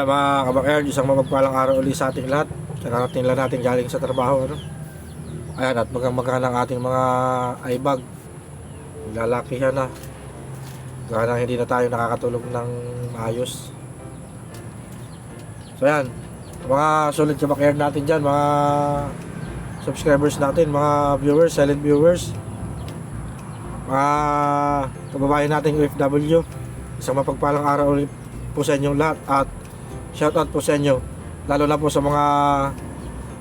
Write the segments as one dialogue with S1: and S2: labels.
S1: Ayan mga kabakerd, isang mapagpalang araw ulit sa ating lahat. Nakarating lang natin galing sa trabaho. Ano? Ayan, at magang ang ating mga ibag. Lalakihan na. Gaya na hindi na tayo nakakatulog ng maayos. So ayan, mga solid kabakerd natin dyan, mga subscribers natin, mga viewers, silent viewers. Mga kababayan nating OFW. Isang mapagpalang araw ulit po sa inyong lahat at shoutout po sa inyo. Lalo na po sa mga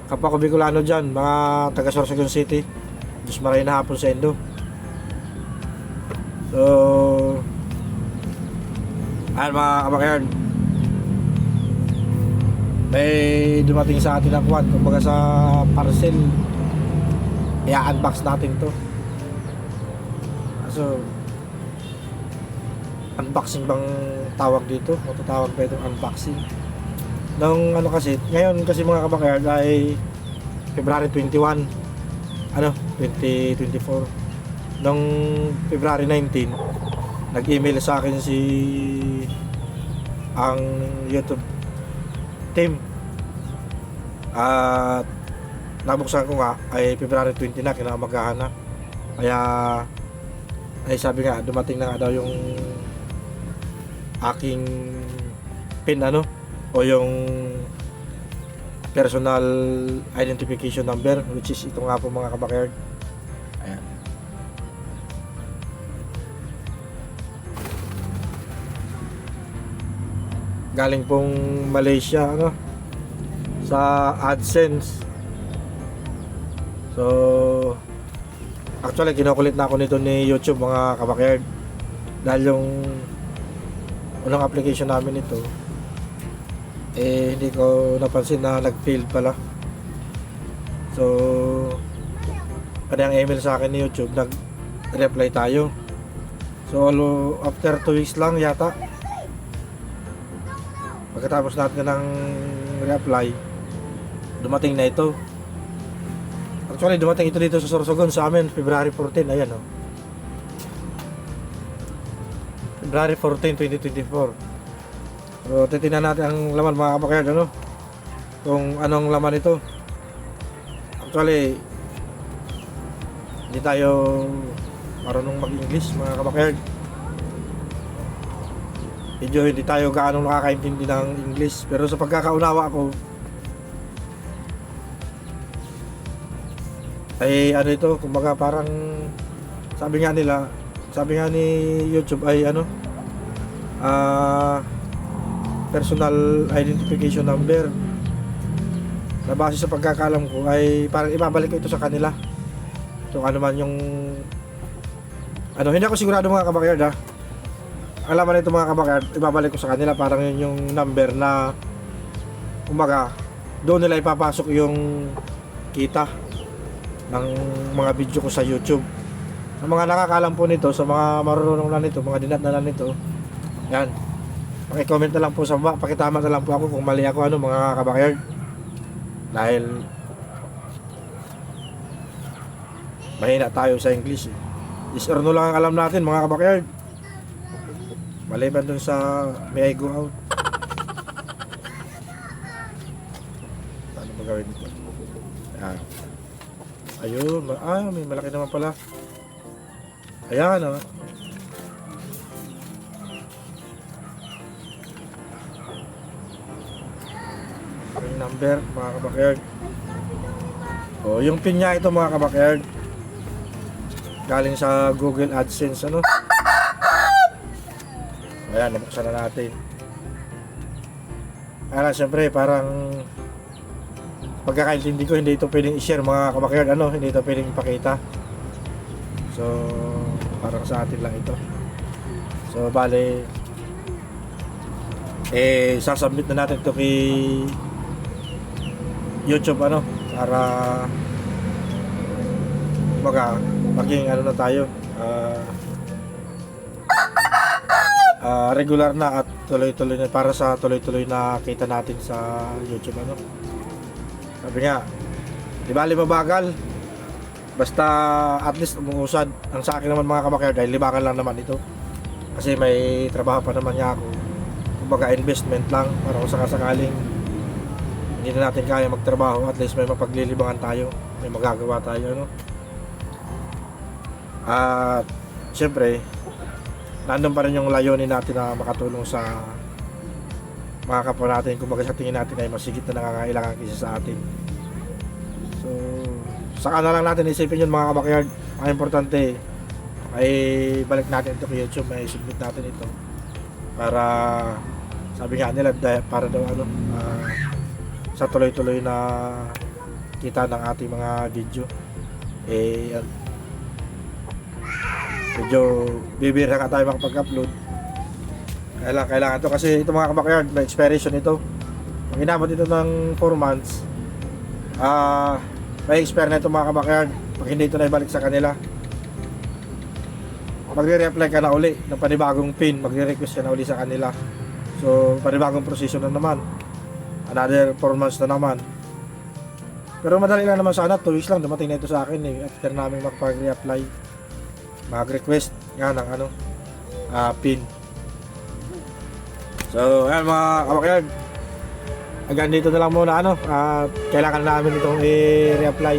S1: kapwa Bicolano dyan mga taga Sorsogon City. Diyos maray na hapon sa Indo. So ayan mga kabakyan may dumating sa atin ang kwan kumbaga sa parcel i-unbox natin to. So unboxing bang tawag dito? O tatawag pa itong unboxing? Nung ano kasi ngayon kasi mga kabakayard ay February 21 ano? 2024 nung February 19 nag-email sa akin si ang YouTube team. At nabuksan ko nga ay February 20 na kinamagahan na. Kaya ay sabi nga dumating na nga daw yung aking pin ano o yung personal identification number which is ito nga po mga kabakerd ayan. Galing pong Malaysia ano sa AdSense. So actually kinukulit na ako nito ni YouTube mga kabakerd dahil yung unang application namin ito. Eh hindi ko napansin na nag-fail pala. So kanyang email sa akin ni YouTube nag-reply tayo. So after 2 weeks lang yata. Pagkatapos natin ng reply dumating na ito. Actually dumating ito dito sa Sorsogon sa amin February 14 ayan oh February 14, 2024. So, titingnan natin ang laman mga kabakayard, ano? Kung anong laman ito. Actually, hindi tayo marunong mag-English mga kabakayard. Medyo hindi tayo gaano nakakaintindi ng English. Pero sa pagkakaunawa ko, ay ano ito, kumbaga parang sabi nga nila, sabi nga ni YouTube ay ano? Ah personal identification number. Na base sa pagkakalam ko ay parang ibabalik ko ito sa kanila. Kung ano man yung ano hindi ako sigurado mga kabakayard ha? Alam man ito mga kabakayard ibabalik ko sa kanila parang yun yung number na umaga doon nila ipapasok yung kita ng mga video ko sa YouTube sa mga nakakalam po nito, sa mga marunong na nito, mga dinat na nito, yan. Paki-comment na lang po sa baba, pakitama na lang po ako kung mali ako ano mga kabakayard. Dahil mahina tayo sa English. Eh. Yes or no lang ang alam natin mga kabakayard. Maliban dun sa may I go out. Paano ba gawin? Yan. Ayun, ah, may malaki naman pala. Ayan, oh. Yung number, mga kabakerd. Oh, yung pin niya ito, mga kabakerd. Galing sa Google AdSense, ano? Ayan, nabuksan na natin. Ayan, syempre, parang pagkakaintindi ko, hindi ito pwedeng i-share, mga kabakerd, ano? Hindi ito pwedeng ipakita. So, sa atin lang ito. So, bale, eh, sasubmit na natin to kay YouTube, ano, para baga, maging ano na tayo, ah, ah, regular na at tuloy-tuloy na, para sa tuloy-tuloy na kita natin sa YouTube, ano. Sabi nga, di bali mabagal, Basta at least umuusad. Ang sa akin naman mga kamakayard dahil libangan lang naman ito. Kasi may trabaho pa naman niya ako. kumbaga investment lang para kung sakasakaling hindi na natin kaya magtrabaho at least may mapaglilibangan tayo may magagawa tayo ano at syempre nandun pa rin yung layunin natin na makatulong sa mga kapwa natin kumbaga sa tingin natin ay masigit na nakakailangan kisa sa atin so saka na lang natin isipin yun mga kabakyard. Ang importante ay balik natin ito kay YouTube may submit natin ito. Para sabi nga nila para daw ano ah, sa tuloy-tuloy na kita ng ating mga video. Eh yan. medyo bibira ka tayo makapag-upload. Kailangan kailangan to. Kasi ito mga kabakyard may expiration ito. Pag inabot ito ng 4 months. Ah may expire na ito mga kabakyard pag hindi ito na ibalik sa kanila magre-reply ka na uli ng panibagong pin. Magre-request ka na uli sa kanila. So panibagong prosesyon na naman. Another 4 months na naman. Pero madali lang naman sana. 2 weeks lang. Dumating na ito sa akin eh. After namin magpag-reapply mag-request nga ng ano ah, pin. So ayan mga kabakyard hanggang dito na lang muna ano at kailangan namin itong i-reapply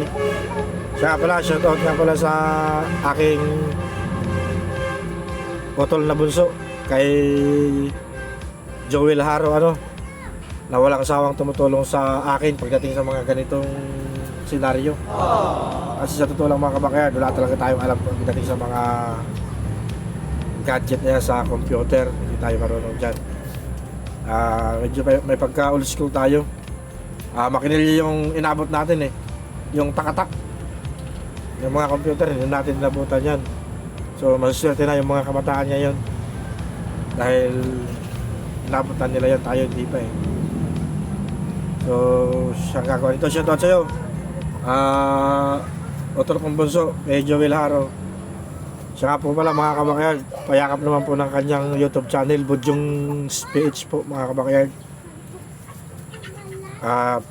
S1: siya pala shoutout nga pala sa aking Potol na bunso kay Joel Haro ano na walang sawang tumutulong sa akin pagdating sa mga ganitong senaryo. Kasi sa totoo lang mga kabakayard, wala talaga tayong alam pagdating sa mga gadget niya sa computer. Hindi tayo marunong dyan. Ah, medyo may, may pagka old school tayo. Ah, makinili yung inabot natin eh. Yung takatak. Yung mga computer, hindi natin inabutan yan. So, masaswerte na yung mga kabataan ngayon. Dahil inabutan nila yan, tayo hindi pa eh. So, siyang gagawa nito. Shoutout sa'yo. Ah, Otol kong bunso, kay Joel Haro. Siya po pala mga kabakayard. Payakap naman po ng kanyang YouTube channel, Budyong PH po mga kabakayard. At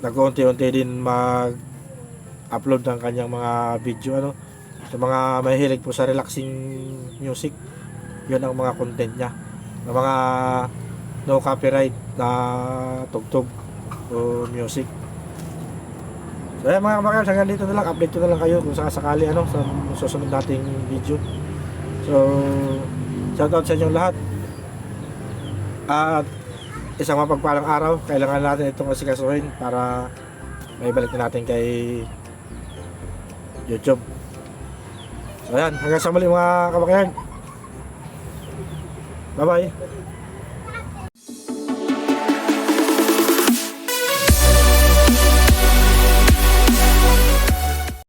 S1: nag-unti-unti din mag-upload ng kanyang mga video ano sa mga mahilig po sa relaxing music yun ang mga content niya ng mga no copyright na tugtog o music so ayan mga kamakayal hanggang dito na lang update ko na lang kayo kung sakasakali ano sa susunod nating video so shoutout sa inyong lahat at isang mapagpalang araw kailangan natin itong asikasuhin para may balik na natin kay YouTube So ayan, hanggang sa muli mga kabakayan. Bye bye.